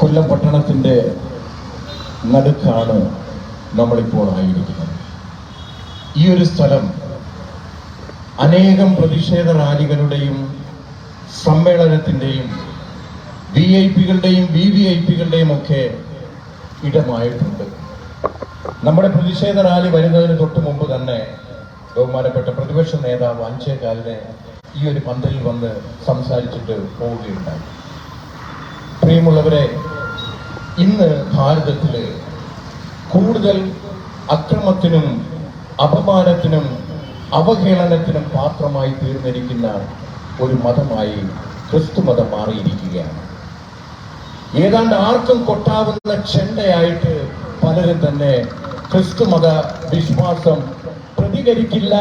കൊല്ലം പട്ടണത്തിന്റെ നടുക്കാണ് നമ്മളിപ്പോൾ ആയിരിക്കുന്നത്. ഈ ഒരു സ്ഥലം അനേകം പ്രതിഷേധ റാലികളുടെയും സമ്മേളനത്തിന്റെയും വി ഐ പികളുടെയും വി വി ഐ പികളുടെയും ഒക്കെ ഇടമായിട്ടുണ്ട്. നമ്മുടെ പ്രതിഷേധ റാലി വരുന്നതിന് തൊട്ട് മുമ്പ് തന്നെ ബഹുമാനപ്പെട്ട പ്രതിപക്ഷ നേതാവ് അഞ്ചേകാലിനെ ഈ ഒരു പന്തലിൽ വന്ന് സംസാരിച്ചിട്ട് പോവുകയുണ്ടായി. പ്രിയമുള്ളവരെ ഇന്ന് ഭാരതത്തിൽ കൂടുതൽ അക്രമത്തിനും അപമാനത്തിനും അവഹേളനത്തിനും പാത്രമായി തീർന്നിരിക്കുന്ന ഒരു മതമായി ക്രിസ്തു മതം മാറിയിരിക്കുകയാണ്. ഏതാണ്ട് ആർക്കും കൊട്ടാവുന്ന ചെണ്ടയായിട്ട് പലരും തന്നെ ക്രിസ്തു മത വിശ്വാസം പ്രതികരിക്കില്ല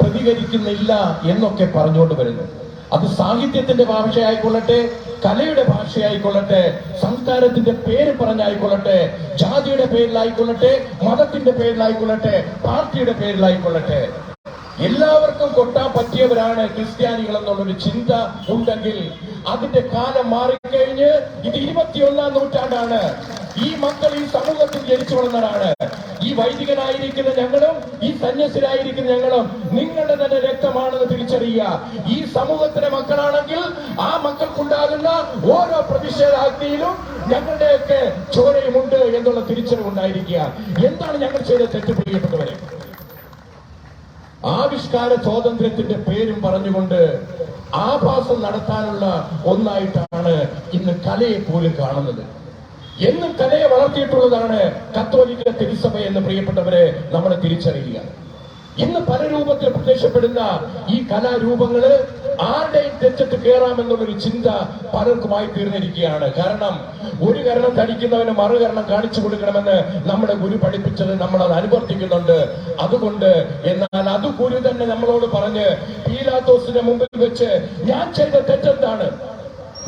പ്രതികരിക്കുന്നില്ല എന്നൊക്കെ പറഞ്ഞുകൊണ്ട് വരുന്നു. അത് സാഹിത്യത്തിന്റെ ഭാഷയായിക്കൊള്ളട്ടെ കലയുടെ ഭാഷയായിക്കൊള്ളട്ടെ സംസ്കാരത്തിന്റെ പേര് പറഞ്ഞായിക്കൊള്ളട്ടെ ജാതിയുടെ പേരിലായിക്കൊള്ളട്ടെ മതത്തിന്റെ പേരിലായിക്കൊള്ളട്ടെ പാർട്ടിയുടെ പേരിലായിക്കൊള്ളട്ടെ. എല്ലാവർക്കും കൊട്ടാൻ പറ്റിയവരാണ് ക്രിസ്ത്യാനികൾ എന്നുള്ളൊരു ചിന്ത ഉണ്ടെങ്കിൽ അതിന്റെ കാലം മാറിക്കഴിഞ്ഞ് ഇത് ഇരുപത്തിയൊന്നാം നൂറ്റാണ്ടാണ്. ഈ മക്കൾ ഈ സമൂഹത്തിൽ ജനിച്ചു വളർന്നവരാണ്. ഈ വൈദികനായിരിക്കുന്ന ഞങ്ങളും ഈ സന്യസ്തരായിരിക്കുന്ന ഞങ്ങളും നിങ്ങളുടെ തന്നെ രക്തമാണെന്ന് തിരിച്ചറിയുക. ഈ സമൂഹത്തിലെ മക്കളാണെങ്കിൽ ആ മക്കൾക്കുണ്ടാകുന്ന ഓരോ പ്രതിഷേധാഗ്നിയിലും ഞങ്ങളുടെയൊക്കെ ചോരയുമുണ്ട് എന്നുള്ള തിരിച്ചറിവുണ്ടായിരിക്കുക എന്താണ് ഞങ്ങൾ ചെയ്ത തെറ്റ് പ്രിയപ്പെട്ടവരെ? ആവിഷ്കാര സ്വാതന്ത്ര്യത്തിന്റെ പേരും പറഞ്ഞുകൊണ്ട് ആഭാസം നടത്താനുള്ള ഒന്നായിട്ടാണ് ഇന്ന് കലയെ പോലും കാണുന്നത്. എന്നും കലയെ വളർത്തിയിട്ടുള്ളതാണ് കത്തോലിക്ക തിരുസഭ എന്ന് പ്രിയപ്പെട്ടവരെ നമ്മൾ തിരിച്ചറിയുക. ഇന്ന് പല രൂപത്തിൽ പ്രത്യക്ഷപ്പെടുന്ന ഈ കലാരൂപങ്ങൾ ആരുടെയും തെറ്റത്ത് കയറാമെന്നുള്ളൊരു ചിന്ത പലർക്കുമായി തീർന്നിരിക്കുകയാണ്. കാരണം ഒരു കരണം ധരിക്കുന്നവന് മറുകരണം കാണിച്ചു കൊടുക്കണമെന്ന് നമ്മുടെ ഗുരു പഠിപ്പിച്ചത് നമ്മൾ അത് അനുവർത്തിക്കുന്നുണ്ട്. അതുകൊണ്ട് എന്നാൽ അത് ഗുരു തന്നെ നമ്മളോട് പറഞ്ഞ് പീലാത്തോസിന്റെ മുമ്പിൽ വെച്ച് ഞാൻ ചെയ്ത തെറ്റെന്താണ്?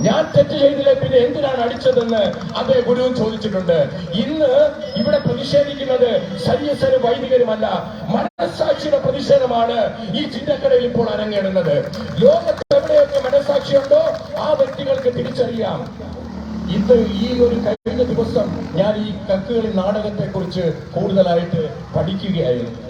ഞാൻ തെറ്റ് ചെയ്തില്ലേ? പിന്നെ എന്തിനാണ് അടിച്ചതെന്ന് അതേ ഗുരുവും ചോദിച്ചിട്ടുണ്ട്. ഇന്ന് ഇവിടെ പ്രതിഷേധിക്കുന്നത് സന്യസര് വൈദികരുമല്ല മനസാക്ഷിയുടെ പ്രതിഷേധമാണ് ഈ ചിന്തക്കടയിൽ ഇപ്പോൾ അരങ്ങേറുന്നത്. ലോകത്ത് എവിടെയൊക്കെ മനസാക്ഷിയുണ്ടോ ആ വ്യക്തികൾക്ക് തിരിച്ചറിയാം. ഇത് ഈ ഒരു കഴിഞ്ഞ ദിവസം ഞാൻ ഈ കക്കുകളി നാടകത്തെ കുറിച്ച് കൂടുതലായിട്ട് പഠിക്കുകയായിരുന്നു.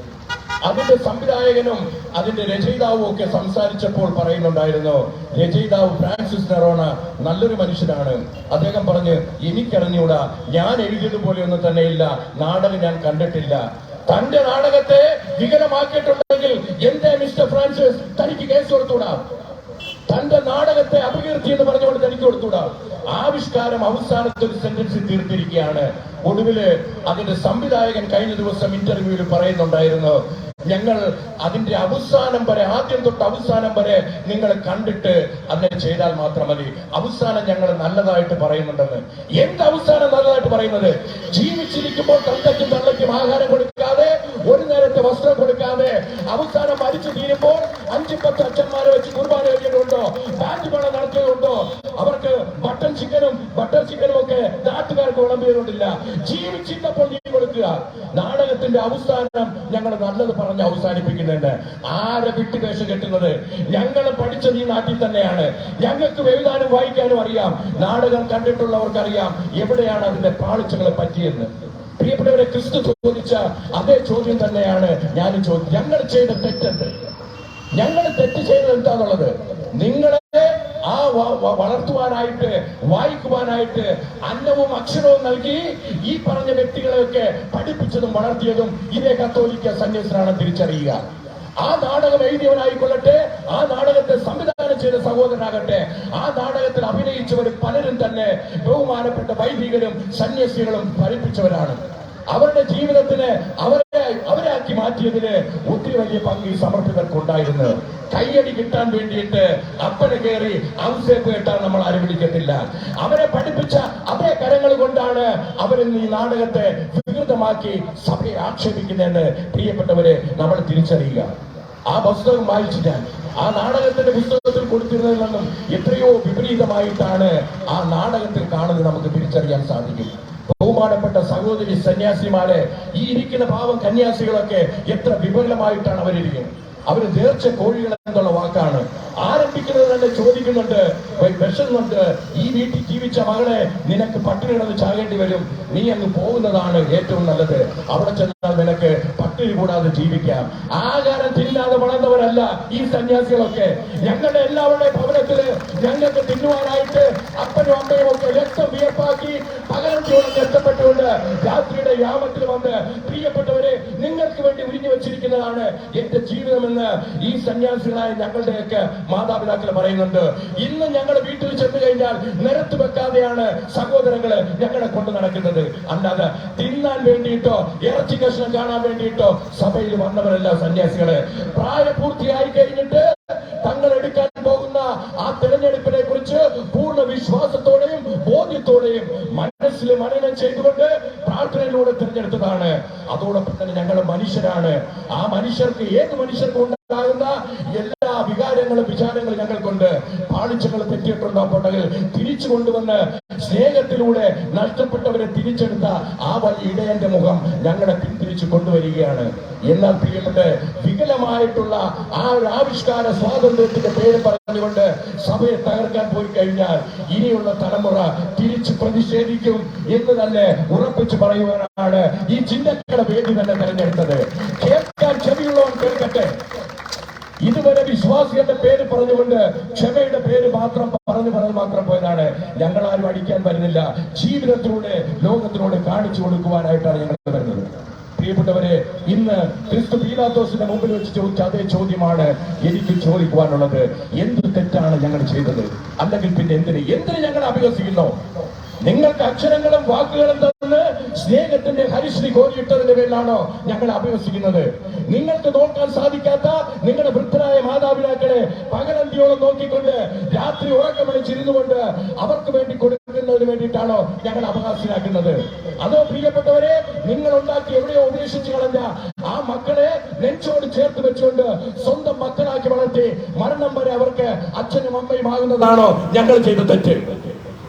അതിന്റെ സംവിധായകനും അതിന്റെ രചയിതാവും ഒക്കെ സംസാരിച്ചപ്പോൾ പറയുന്നുണ്ടായിരുന്നു രചയിതാവ് ഫ്രാൻസിസ് നെറോണ നല്ലൊരു മനുഷ്യനാണ്. അദ്ദേഹം പറഞ്ഞ് എനിക്കറിഞ്ഞൂടാ ഞാൻ എഴുതിയതുപോലെ ഒന്നും തന്നെയില്ല. നാടകം ഞാൻ കണ്ടിട്ടില്ല. തന്റെ നാടകത്തെ വികലമാക്കിയിട്ടുണ്ടെങ്കിൽ എന്റെ മിസ്റ്റർ ഫ്രാൻസിസ്? തനിക്ക് കേസ് കൊടുത്തൂടാ. തന്റെ നാടകത്തെ അപകീർത്തി എന്ന് പറഞ്ഞുകൊണ്ട് തനിക്ക് കൊടുത്തൂടാ. ആവിഷ്കാരം അവസാനത്തെ ഒരു സെന്റൻസിൽ തീർത്തിരിക്കുകയാണ്. ഒടുവിൽ അതിന്റെ സംവിധായകൻ കഴിഞ്ഞ ദിവസം ഇന്റർവ്യൂവിൽ പറയുന്നുണ്ടായിരുന്നു ഞങ്ങൾ അതിന്റെ അവസാനം വരെ ആദ്യം തൊട്ട് അവസാനം വരെ നിങ്ങൾ കണ്ടിട്ട് അതിനെ ചെയ്താൽ മാത്രം മതി അവസാനം ഞങ്ങൾ നല്ലതായിട്ട് പറയുന്നുണ്ടെന്ന്. എന്ത് അവസാനം നല്ലതായിട്ട് പറയുന്നത്? ജീവിച്ചിരിക്കുമ്പോൾ തന്തയ്ക്കും തള്ളയ്ക്കും ആഹാരം കൊടുക്കാതെ ഒരു നേരത്തെ വസ്ത്രം കൊടുക്കാതെ അവസാനം മരിച്ചു തീരുമ്പോൾ അഞ്ചു പത്ത് അച്ഛന്മാരെ വെച്ച് കുർബാന കഴിഞ്ഞിട്ടുണ്ടോ ബാറ്റ് പണം നടത്തിയതുണ്ടോ? അവർക്ക് ബട്ടൺ ചിക്കനും ബട്ടർ ചിക്കനും ഒക്കെ നാട്ടുകാർക്ക് വിളമ്പിയതുകൊണ്ടില്ല. ജീവിച്ചിരുന്നപ്പോൾ നീ കൊടുക്കുക. നാടകത്തിന്റെ അവസാനം ഞങ്ങൾ നല്ലത് പറഞ്ഞ് അവസാനിപ്പിക്കുന്നുണ്ട്. ആരെ വിട്ടുവേഷം കെട്ടുന്നത്? ഞങ്ങൾ പഠിച്ചത് ഈ നാട്ടിൽ തന്നെയാണ്. ഞങ്ങൾക്ക് എഴുതാനും വായിക്കാനും അറിയാം. നാടകം കണ്ടിട്ടുള്ളവർക്കറിയാം എവിടെയാണ് അതിന്റെ പാളിച്ചകൾ പറ്റിയെന്ന്. പ്രിയപ്പെട്ടവരെ ക്രിസ്തു ചോദിച്ച അതേ ചോദ്യം തന്നെയാണ് ഞാൻ ചോദിച്ചത് ഞങ്ങൾ ചെയ്ത തെറ്റുണ്ട് ഞങ്ങൾ തെറ്റ് ചെയ്തത് എന്താന്നുള്ളത്? നിങ്ങളെ വളർത്തുവാനായിട്ട് വായിക്കുവാനായിട്ട് അന്നവും അക്ഷരവും നൽകി ഈ പറഞ്ഞ വ്യക്തികളെയൊക്കെ പഠിപ്പിച്ചതും വളർത്തിയതും ഇതേ കത്തോലിക്ക സന്യസനാണ് തിരിച്ചറിയുക. ആ നാടകം എഴുതിയവനായിക്കൊള്ളട്ടെ ആ നാടകത്തെ സംവിധാനം ചെയ്ത സഹോദരനാകട്ടെ ആ നാടകത്തിൽ അഭിനയിച്ചവർ പലരും തന്നെ ബഹുമാനപ്പെട്ട വൈദികരും സന്യസികളും പഠിപ്പിച്ചവരാണ് അവരുടെ ജീവിതത്തിന് അവരെ അവരാക്കി മാറ്റിയതിന് ഒത്തിരി വലിയ പങ്ക് ഈ സമർപ്പിതർക്കുണ്ടായിരുന്നു. കയ്യടി കിട്ടാൻ വേണ്ടിയിട്ട് അപ്പനെ കയറി ഔസേപ്പ് കേട്ടാൽ നമ്മൾ ആരും വിളിക്കത്തില്ല. അവരെ പഠിപ്പിച്ച അതേ കരങ്ങൾ കൊണ്ടാണ് അവരിന്ന് ഈ നാടകത്തെ വികൃതമാക്കി സഭയെ ആക്ഷേപിക്കുന്നതെന്ന് പ്രിയപ്പെട്ടവരെ നമ്മൾ തിരിച്ചറിയുക. ആ പുസ്തകം വായിച്ചു ആ നാടകത്തിന്റെ പുസ്തകത്തിൽ കൊടുത്തിരുന്നതിൽ നിന്നും എത്രയോ വിപരീതമായിട്ടാണ് ആ നാടകത്തിൽ കാണുന്നത് നമുക്ക് തിരിച്ചറിയാൻ സാധിക്കും. ബഹുമാനപ്പെട്ട സഹോദരി സന്യാസിമാരെ ഈ ഇരിക്കുന്ന പാവം കന്യാസികളൊക്കെ എത്ര വിപുലമായിട്ടാണ് അവരിരിക്കുന്നത്. അവർ നേർച്ച കോഴികൾ എന്നുള്ള വാക്കാണ്. ആരംഭിക്കുന്നത് തന്നെ ചോദിക്കുന്നുണ്ട് വിഷമുണ്ട് ഈ വീട്ടിൽ ജീവിച്ച മകളെ നിനക്ക് പട്ടിണി കിടന്ന് ചാകേണ്ടി വരും. നീ അങ്ങ് പോകുന്നതാണ് ഏറ്റവും നല്ലത്. അവിടെ ചെന്നാൽ നിനക്ക് പട്ടിണി കൂടാതെ ജീവിക്കാം. ആഹാരം തിന്നാതെ വളർന്നവരല്ല ഈ സന്യാസികളൊക്കെ. ഞങ്ങളുടെ എല്ലാവരുടെയും ഭവനത്തിൽ ഞങ്ങൾക്ക് തിന്നുവാനായിട്ട് അപ്പനും അമ്മയും ഒക്കെ രക്തം വിയപ്പാക്കി പകരം പകർത്തിയോടെ കഷ്ടപ്പെട്ടുകൊണ്ട് രാത്രിയുടെ യാമത്തിൽ വന്ന് പ്രിയപ്പെട്ടവരെ നിങ്ങൾക്ക് വേണ്ടി ഉരിഞ്ഞു വെച്ചിരിക്കുന്നതാണ് എന്റെ ജീവിതമെന്ന് ഈ സന്യാസികളായ ഞങ്ങളുടെയൊക്കെ മാതാപിതാക്കൾ പറയുന്നുണ്ട്. ഇന്ന് ഞങ്ങൾ വീട്ടിൽ ചെന്ന് കഴിഞ്ഞാൽ നിരത്ത് വെക്കാതെയാണ് സഹോദരങ്ങൾ ഞങ്ങളെ കൊണ്ട് നടക്കുന്നത്. അല്ലാതെ തിന്നാൻ വേണ്ടിയിട്ടോ ഇറച്ചി കഷ്ണം കാണാൻ വേണ്ടിയിട്ടോ സഭയിൽ വന്നവരല്ല സന്യാസികൾ. പ്രായപൂർത്തിയായി കഴിഞ്ഞിട്ട് തങ്ങൾ എടുക്കാൻ പോകുന്ന ആ തെരഞ്ഞെടുപ്പിനെ കുറിച്ച് പൂർണ വിശ്വാസത്തോടെയും ബോധ്യത്തോടെയും മനസ്സിൽ മനനം ചെയ്തുകൊണ്ട് പ്രാർത്ഥനയിലൂടെ തിരഞ്ഞെടുത്തതാണ്. അതോടൊപ്പം തന്നെ ഞങ്ങൾ മനുഷ്യരാണ്. ആ മനുഷ്യർക്ക് ഏത് മനുഷ്യർക്കും ഉണ്ടാകുന്ന എല്ലാ വികാരങ്ങളും വിചാരങ്ങളും ഞങ്ങൾക്കുണ്ട്. പാളിച്ചകൾ തെറ്റിയിട്ടുണ്ടോ പോട്ടെങ്കിൽ തിരിച്ചു കൊണ്ടുവന്ന് സ്നേഹത്തിലൂടെ നഷ്ടപ്പെട്ടവരെ തിരിച്ചെടുത്ത ആ വലിയ ഇടയന്റെ മുഖം ഞങ്ങളെ പിന്തിരിച്ചു കൊണ്ടുവരികയാണ്. എന്നാൽ പ്രിയപ്പെട്ട വികലമായിട്ടുള്ള ആ ഒരു ആവിഷ്കാര സ്വാതന്ത്ര്യത്തിന്റെ പേര് പറഞ്ഞുകൊണ്ട് സഭയെ തകർക്കാൻ പോയി കഴിഞ്ഞാൽ ഇനിയുള്ള തലമുറ തിരിച്ച് പ്രതിഷേധിക്കും എന്ന് തന്നെ ഉറപ്പിച്ചു പറയുവാനാണ് ഈ ചിന്തക്കട വേദി തന്നെ തെരഞ്ഞെടുത്തത്. കേൾക്കാൻ ക്ഷമയുള്ളവൻ കേൾക്കട്ടെ. ഇതുവരെ വിശ്വാസികളുടെ പേര് പറഞ്ഞുകൊണ്ട് ക്ഷമയുടെ പേര് മാത്രം പറഞ്ഞു പറഞ്ഞു മാത്രം പോയതാണ്. ഞങ്ങൾ ആരും അടിക്കാൻ വരുന്നില്ല. ജീവിതത്തിലൂടെ ലോകത്തിലൂടെ കാണിച്ചു കൊടുക്കുവാനായിട്ടാണ് ഞങ്ങൾ വരുന്നത്. പ്രിയപ്പെട്ടവരെ ഇന്ന് ക്രിസ്തു പീലാത്തോസിന്റെ മുമ്പിൽ വെച്ച് ചോദിച്ച അതേ ചോദ്യമാണ് എനിക്ക് ചോദിക്കുവാനുള്ളത്. എന്ത് തെറ്റാണ് ഞങ്ങൾ ചെയ്തത്? അല്ലെങ്കിൽ പിന്നെ എന്തിന്? എന്തിന് ഞങ്ങൾ അഭിവസിക്കുന്നു നിങ്ങൾക്ക് അക്ഷരങ്ങളും വാക്കുകളും തന്ന് സ്നേഹത്തിന്റെ ഹരിശ്രീ കോരിയിട്ടതിന്റെ പേരിലാണോ ഞങ്ങൾ അഭിവസിക്കുന്നത്? നിങ്ങൾക്ക് നോക്കാൻ സാധിക്കാത്ത നിങ്ങളുടെ വൃദ്ധരായ മാതാപിതാക്കളെ പകലന്തിയോളം നോക്കിക്കൊണ്ട് രാത്രി ഉറക്കമണിച്ചിരുന്നു കൊണ്ട് അവർക്ക് വേണ്ടി കൊടുക്കുന്നതിന് വേണ്ടിയിട്ടാണോ ഞങ്ങൾ അവകാശിയാക്കുന്നത്? അതോ പ്രിയപ്പെട്ടവരെ നിങ്ങൾ ഉണ്ടാക്കി എവിടെയോ ഉപേക്ഷിച്ച് കളഞ്ഞ ആ മക്കളെ നെഞ്ചോട് ചേർത്ത് വെച്ചുകൊണ്ട് സ്വന്തം മക്കളാക്കി വളർത്തി മരണം വരെ അവർക്ക് അച്ഛനും അമ്മയും ആകുന്നതാണോ ഞങ്ങൾ ചെയ്ത തെറ്റ്?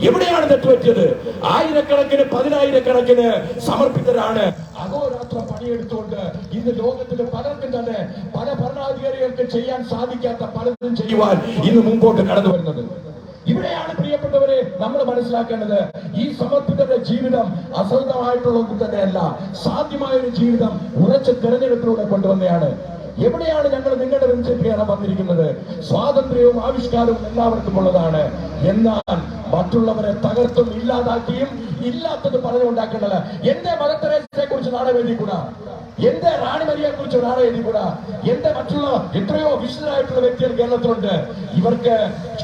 എവിടെയാണ് തെറ്റുപറ്റിയത്? ആയിരക്കണക്കിന് പതിനായിരക്കണക്കിന് സമർപ്പിതരാണ്. അഹോരാത്രം പണിയെടുത്തുകൊണ്ട് ഇന്ന് ലോകത്തിലെ പലർക്കും തന്നെ പല ഭരണാധികാരികൾക്ക് ചെയ്യാൻ സാധിക്കാത്ത പലതും ചെയ്യുവാൻ ഇന്ന് മുമ്പോട്ട് കടന്നു വരുന്നത്. ഇവിടെയാണ് പ്രിയപ്പെട്ടവരെ നമ്മൾ മനസ്സിലാക്കേണ്ടത് ഈ സമർപ്പിതരുടെ ജീവിതം അസൗദമായിട്ടുള്ള ഒന്നും തന്നെയല്ല സാധ്യമായ ഒരു ജീവിതം ഉറച്ച തെരഞ്ഞെടുപ്പിലൂടെ കൊണ്ടുവന്നെയാണ് എവിടെയാണ് ഞങ്ങൾ നിങ്ങളുടെ വെഞ്ചരിയാണ് വന്നിരിക്കുന്നത് സ്വാതന്ത്ര്യവും ആവിഷ്കാരവും എല്ലാവർക്കും ഉള്ളതാണ് എന്നാൽ മറ്റുള്ളവരെ തകർത്തും ഇല്ലാതാക്കിയും ഇല്ലാത്തത് പറഞ്ഞുണ്ടാക്കേണ്ടത് എന്റെ മദർ കുറിച്ച് നാളെ എഴുതിക്കൂടാ എന്റെ റാണിമരിയെ കുറിച്ച് നാളെ എഴുതിക്കൂടാ? എന്റെ മറ്റുള്ള എത്രയോ വിശുദ്ധരായിട്ടുള്ള വ്യക്തികൾ കേരളത്തിലുണ്ട്. ഇവർക്ക്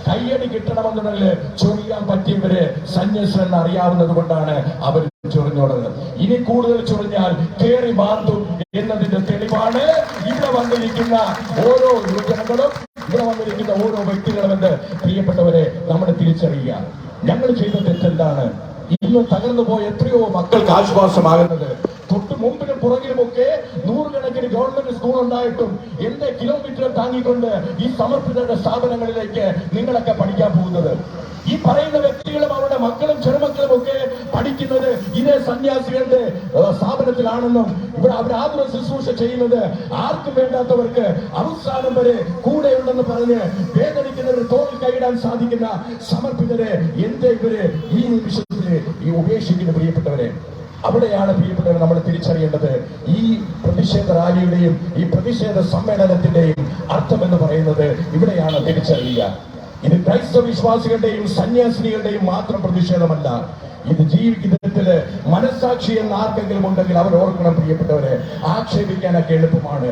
കയ്യടി കിട്ടണമെന്നുണ്ടെങ്കിൽ ചൊറിയാൻ പറ്റിയവര് സന്യസൻ അറിയാവുന്നത് കൊണ്ടാണ് അവർ ചൊറിഞ്ഞോടുന്നത് ഇനി കൂടുതൽ ചൊറിഞ്ഞാൽ കേറി മാന്തും എന്നതിന്റെ തെളിവാണ് ഇവിടെ വന്നിരിക്കുന്ന ഓരോ യുവജനങ്ങളും ഇവിടെ വന്നിരിക്കുന്ന ഓരോ വ്യക്തികളും പ്രിയപ്പെട്ടവരെ നമ്മൾ തിരിച്ചറിയുക. ഞങ്ങൾ ചെയ്ത തെറ്റെന്താണ്? ഇന്ന് തകർന്നു പോയ എത്രയോ മക്കൾക്ക് ആശ്വാസമാകുന്നത് പുറകിലുമൊക്കെ നൂറുകണക്കിന് ഗവൺമെന്റ് സ്കൂൾ ഉണ്ടായിട്ടും എന്റെ കിലോമീറ്റർ താങ്ങിക്കൊണ്ട് ഈ സമർപ്പിതരുടെ സ്ഥാപനങ്ങളിലേക്ക് നിങ്ങളൊക്കെ പഠിക്കാൻ പോകുന്നത്. ഈ പറയുന്ന വ്യക്തികളും അവരുടെ മക്കളും ചെറുമക്കളും ഒക്കെ പഠിക്കുന്നത് ഇതേ സന്യാസികളുടെ സ്ഥാപനത്തിലാണെന്നും ഇവിടെ അവർ ആതുര ശുശ്രൂഷ ചെയ്യുന്നത് ആർക്കും വേണ്ടാത്തവർക്ക് അവസാനം വരെ കൂടെയുണ്ടെന്ന് പറഞ്ഞ് വേദനിക്കുന്നവർ തോളിൽ കൈയിടാൻ സാധിക്കുന്ന സമർപ്പിതരെ എന്തേ ഇവർ ഈ നിമിഷത്തിൽ ഈ ഉപേക്ഷിക്കുന്ന പ്രിയപ്പെട്ടവരെ. അവിടെയാണ് പ്രിയപ്പെട്ടവർ നമ്മൾ തിരിച്ചറിയേണ്ടത്. ഈ പ്രതിഷേധ റാലിയുടെയും ഈ പ്രതിഷേധ സമ്മേളനത്തിന്റെയും അർത്ഥം എന്ന് പറയുന്നത് ഇവിടെയാണ് തിരിച്ചറിയുക. ഇത് ക്രൈസ്തവ വിശ്വാസികളുടെയും സന്യാസിനികളുടെയും മാത്രം പ്രതിഷേധമല്ല. ഇത് ജീവിതത്തിൽ മനസാക്ഷി എന്ന് ആർക്കെങ്കിലും ഉണ്ടെങ്കിൽ അവർ ഓർക്കണം പ്രിയപ്പെട്ടവരെ ആക്ഷേപിക്കാനൊക്കെ എളുപ്പമാണ്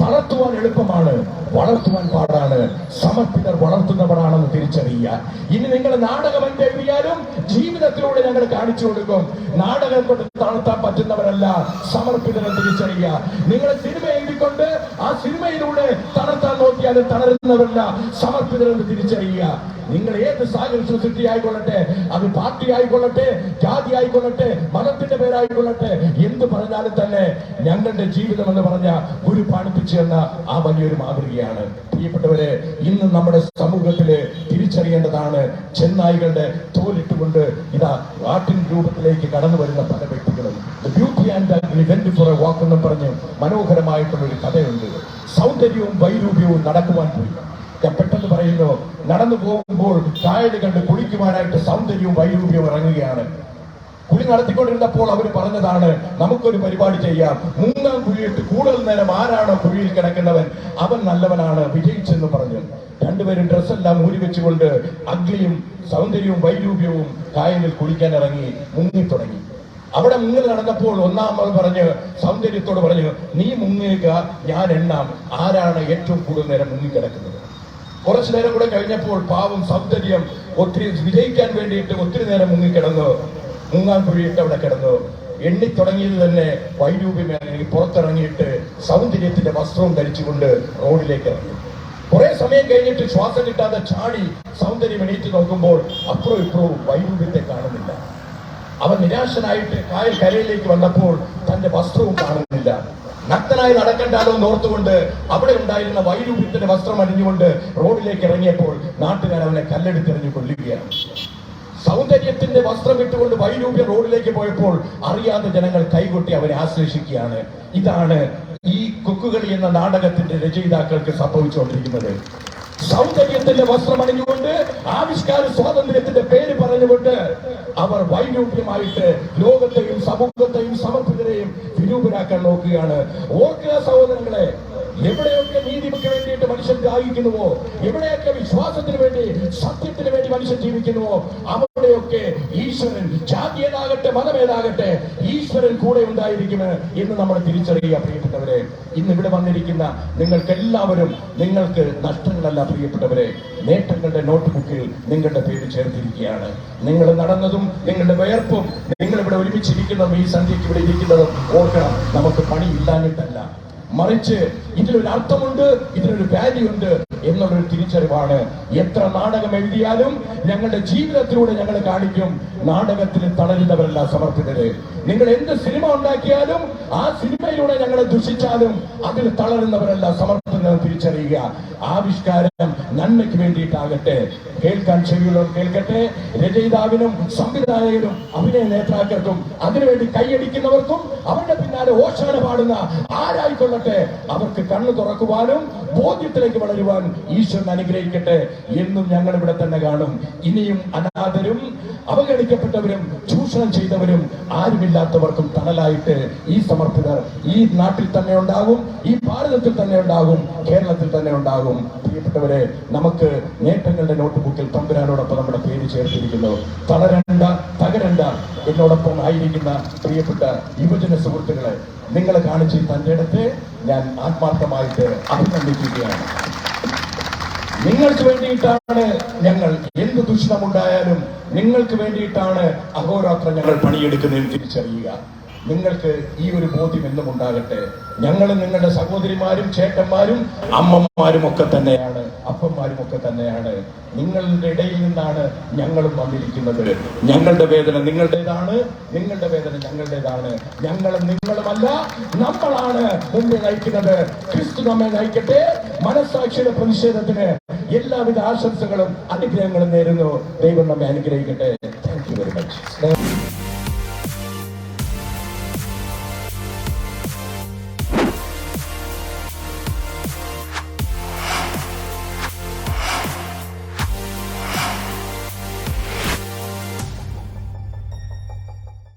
തളർത്തുവാൻ എളുപ്പമാണ്. വളർത്തുവാൻ പാടാണ്. സമർപ്പിതർ വളർത്തുന്നവരാണെന്ന് തിരിച്ചറിയുക. ഇനി നിങ്ങൾ നാടകം എന്തെഴുതിയാലും ജീവിതത്തിലൂടെ ഞങ്ങൾ കാണിച്ചു കൊടുക്കും. നാടകം കൊണ്ട് താഴ്ത്താൻ പറ്റുന്നവരല്ല. സമർപ്പിതരെ തിരിച്ചറിയുക. നിങ്ങൾ സിനിമ എഴുതിക്കൊണ്ട് ആ സിനിമയിലൂടെ തളർത്താൻ നോക്കിയാലും തളരുന്നവരല്ല. സമർപ്പിതരെന്ന് തിരിച്ചറിയുക. നിങ്ങൾ ഏത് സാഹചര്യ സൊസൈറ്റി ആയിക്കൊള്ളട്ടെ അത് പാർട്ടി ആയിക്കൊള്ളട്ടെ ജാതി ആയിക്കൊള്ളട്ടെ മതത്തിന്റെ പേരായിക്കൊള്ളട്ടെ എന്ത് പറഞ്ഞാലും തന്നെ ഞങ്ങളുടെ ജീവിതം എന്ന് പറഞ്ഞ ഗുരു പാണിപ്പിച്ചു എന്ന ആ വലിയൊരു മാതൃകയാണ്. പ്രിയപ്പെട്ടവരെ ഇന്ന് നമ്മുടെ സമൂഹത്തിൽ തിരിച്ചറിയേണ്ടതാണ് ചെന്നായികളുടെ തോലിട്ടുകൊണ്ട് ഇതാ ആട്ടിൻ രൂപത്തിലേക്ക് കടന്നു വരുന്ന പല വ്യക്തികളും. ബ്യൂട്ടി ആൻഡ് ഇവന്റ് വാക്ക് എന്ന് പറഞ്ഞ് മനോഹരമായിട്ടുള്ള ഒരു കഥയുണ്ട്. സൗന്ദര്യവും വൈരൂപ്യവും നടക്കുവാൻ പോയി. ഞാൻ പെട്ടെന്ന് പറയുന്നു നടന്നു പോകുമ്പോൾ കായൽ കണ്ട് കുളിക്കുവാനായിട്ട് സൗന്ദര്യവും വൈരൂപ്യവും ഇറങ്ങുകയാണ്. കുളി നടത്തിക്കൊണ്ടിരുന്നപ്പോൾ അവർ പറഞ്ഞതാണ് നമുക്കൊരു പരിപാടി ചെയ്യാം. മൂന്നാം കുഴിയിട്ട് കൂടുതൽ നേരം ആരാണോ കുഴിയിൽ കിടക്കുന്നവൻ അവൻ നല്ലവനാണ് വിജയിച്ചെന്ന് പറഞ്ഞു. രണ്ടുപേരും ഡ്രസ്സെല്ലാം ഊരി വെച്ചുകൊണ്ട് അഗ്നിയും സൗന്ദര്യവും വൈരൂപ്യവും കായലിൽ കുളിക്കാൻ ഇറങ്ങി മുങ്ങി തുടങ്ങി. അവിടെ മുങ്ങൽ നടന്നപ്പോൾ ഒന്നാമത് പറഞ്ഞ് സൗന്ദര്യത്തോട് പറഞ്ഞു നീ മുങ്ങുക ഞാൻ എണ്ണാം. ആരാണ് ഏറ്റവും കൂടുതൽ നേരം മുങ്ങിക്കിടക്കുന്നത് കുറച്ചു നേരം കൂടെ കഴിഞ്ഞപ്പോൾ പാവം സൗന്ദര്യം ഒത്തിരി വിജയിക്കാൻ വേണ്ടിയിട്ട് ഒത്തിരി നേരം മുങ്ങിക്കിടന്നു മുങ്ങാൻ കുഴിയിട്ട് അവിടെ കിടന്നു. എണ്ണി തുടങ്ങിയത് തന്നെ വൈരൂപ്യമേഖലയിൽ പുറത്തിറങ്ങിയിട്ട് സൗന്ദര്യത്തിന്റെ വസ്ത്രവും ധരിച്ചുകൊണ്ട് റോഡിലേക്ക് ഇറങ്ങി. കുറെ സമയം കഴിഞ്ഞിട്ട് ശ്വാസം കിട്ടാതെ ചാടി സൗന്ദര്യം എണീറ്റ് നോക്കുമ്പോൾ അപ്പുറവും ഇപ്പുറവും വൈരൂപ്യത്തെ കാണുന്നില്ല. അവൻ നിരാശനായിട്ട് കായൽ കരയിലേക്ക് വന്നപ്പോൾ തന്റെ വസ്ത്രവും കാണുന്നില്ല. നഗ്നനായി നടക്കണ്ടാലോ ഓർത്തുകൊണ്ട് അവിടെ ഉണ്ടായിരുന്ന വൈരൂപ്യത്തിന്റെ വസ്ത്രം അണിഞ്ഞുകൊണ്ട് റോഡിലേക്ക് ഇറങ്ങിയപ്പോൾ നാട്ടുകാർ അവനെ കല്ലെടുത്തെറിഞ്ഞു കൊല്ലുകയാണ്. സൗന്ദര്യത്തിന്റെ വസ്ത്രം ഇട്ടുകൊണ്ട് വൈരൂപ്യ റോഡിലേക്ക് പോയപ്പോൾ അറിയാതെ ജനങ്ങൾ കൈകൊട്ടി അവരെ ആശ്ലേഷിക്കുകയാണ്. ഇതാണ് ഈ കുക്കുകളി എന്ന നാടകത്തിന്റെ രചയിതാക്കൾക്ക് സംഭവിച്ചുകൊണ്ടിരിക്കുന്നത്. സൗന്ദര്യത്തിന്റെ വസ്ത്രം അണിഞ്ഞുകൊണ്ട് ആവിഷ്കാര സ്വാതന്ത്ര്യത്തിന്റെ പേര് പറഞ്ഞുകൊണ്ട് അവർ വൈരൂപ്യമായിട്ട് ലോകത്തെയും സമൂഹത്തെയും സമർപ്പിതരെയും വിരൂപരാക്കാൻ നോക്കുകയാണ്. ഓർക്കുക സഹോദരങ്ങളെ എവിടെയൊക്കെ നീതി മനുഷ്യൻ ആയിരിക്കുന്നുവോ എവിടെയൊക്കെ വിശ്വാസത്തിന് വേണ്ടി സത്യത്തിന് വേണ്ടി മനുഷ്യൻ ജീവിക്കുന്നുവോ? അവിടെയൊക്കെ ഈശ്വരൻ ജാതിയേതാകട്ടെ മതമേതാകട്ടെ ഈശ്വരൻ കൂടെ ഉണ്ടായിരിക്കും എന്ന് നമ്മൾ തിരിച്ചറിയുക പ്രിയപ്പെട്ടവരെ. ഇന്ന് ഇവിടെ വന്നിരിക്കുന്ന നിങ്ങൾക്ക് എല്ലാവരും നിങ്ങൾക്ക് നഷ്ടങ്ങളല്ല പ്രിയപ്പെട്ടവരെ. നേട്ടങ്ങളുടെ നോട്ട് ബുക്കിൽ നിങ്ങളുടെ പേര് ചേർത്തിരിക്കുകയാണ്. നിങ്ങൾ നടന്നതും നിങ്ങളുടെ വിയർപ്പും നിങ്ങൾ ഇവിടെ ഒരുമിച്ചിരിക്കുന്നതും ഈ സന്ധ്യയ്ക്ക് ഇവിടെ ഇരിക്കുന്നതും ഓർക്കണം നമുക്ക് പണി ഇല്ലാഞ്ഞിട്ടല്ല മറിച്ച് ഇതിലൊരു അർത്ഥമുണ്ട് ഇതിനൊരു വാല്യൂ ഉണ്ട് എന്നുള്ളൊരു തിരിച്ചറിവാണ്. എത്ര നാടകം എഴുതിയാലും ഞങ്ങളുടെ ജീവിതത്തിലൂടെ ഞങ്ങൾ കാണിക്കും നാടകത്തിൽ തളരുന്നവരല്ല സമർപ്പിതര് നിങ്ങൾ എന്ത് സിനിമ ഉണ്ടാക്കിയാലും ആ സിനിമയിലൂടെ ഞങ്ങളെ ദുഷിച്ചാലും അതിൽ തളരുന്നവരല്ല സമർപ്പിതരെന്ന് തിരിച്ചറിയുക. ആവിഷ്കാരം നന്മയ്ക്ക് വേണ്ടിയിട്ടാകട്ടെ. കേൾക്കാൻ ചെവിയുള്ളവർ കേൾക്കട്ടെ. രചയിതാവിനും സംവിധായകനും അഭിനയ നേതാക്കൾക്കും അതിനുവേണ്ടി കൈയടിക്കുന്നവർക്കും അവരുടെ പിന്നാലെ ഓശാന പാടുന്ന ആരായിക്കൊള്ളട്ടെ അവർക്ക് കണ്ണു തുറക്കുവാനും ബോധ്യത്തിലേക്ക് വളരുവാൻ ഈശ്വരൻ അനുഗ്രഹിക്കട്ടെ എന്നും ഞങ്ങൾ ഇവിടെ തന്നെ കാണും. ഇനിയും അനാഥരും അവഗണിക്കപ്പെട്ടവരും ചൂഷണം ചെയ്തവരും ആരുമില്ലാത്തവർക്കും തണലായിട്ട് ഈ സമർപ്പിതർ ഈ നാട്ടിൽ തന്നെ ഉണ്ടാകും ഈ ഭാരതത്തിൽ തന്നെ ഉണ്ടാകും കേരളത്തിൽ തന്നെ ഉണ്ടാകും. പ്രിയപ്പെട്ടവരെ നമുക്ക് നേട്ടങ്ങളുടെ നോട്ട് ബുക്കിൽ തമ്പുരാനോടൊപ്പം നമ്മുടെ പേര് ചേർത്തിരിക്കുന്നു. തളരണ്ട തകരണ്ട എന്നോടൊപ്പം ആയിരിക്കുന്ന പ്രിയപ്പെട്ട യുവജന സുഹൃത്തുക്കളെ നിങ്ങളെ കാണിച്ച് തന്റെ ഇടത്തെ ഞാൻ ആത്മാർത്ഥമായിട്ട് അഭിനന്ദിക്കുകയാണ്. നിങ്ങൾക്ക് വേണ്ടിയിട്ടാണ് ഞങ്ങൾ എന്ത് ദുഷ്ണമുണ്ടായാലും നിങ്ങൾക്ക് വേണ്ടിയിട്ടാണ് അഹോരാത്രം ഞങ്ങൾ പണിയെടുക്കുന്നതെന്ന് തിരിച്ചറിയുക. നിങ്ങൾക്ക് ഈ ഒരു ബോധ്യം എന്നും ഉണ്ടാകട്ടെ. ഞങ്ങൾ നിങ്ങളുടെ സഹോദരിമാരും ചേട്ടന്മാരും അമ്മമാരും ഒക്കെ തന്നെയാണ് അപ്പന്മാരും ഒക്കെ തന്നെയാണ്. നിങ്ങളുടെ ഇടയിൽ നിന്നാണ് ഞങ്ങളും വന്നിരിക്കുന്നത്. ഞങ്ങളുടെ വേദന നിങ്ങളുടേതാണ് നിങ്ങളുടെ വേദന ഞങ്ങളുടേതാണ്. ഞങ്ങളും നിങ്ങളുമല്ല നമ്മളാണ് മുമ്പേ നയിക്കുന്നത്. ക്രിസ്തു നമ്മെ നയിക്കട്ടെ. മനസ്സാക്ഷിയുടെ പ്രതിഷേധത്തിന് എല്ലാവിധ ആശംസകളും അനുഗ്രഹങ്ങളും നേരുന്നു. ദൈവം നമ്മെ അനുഗ്രഹിക്കട്ടെ. Thank you very much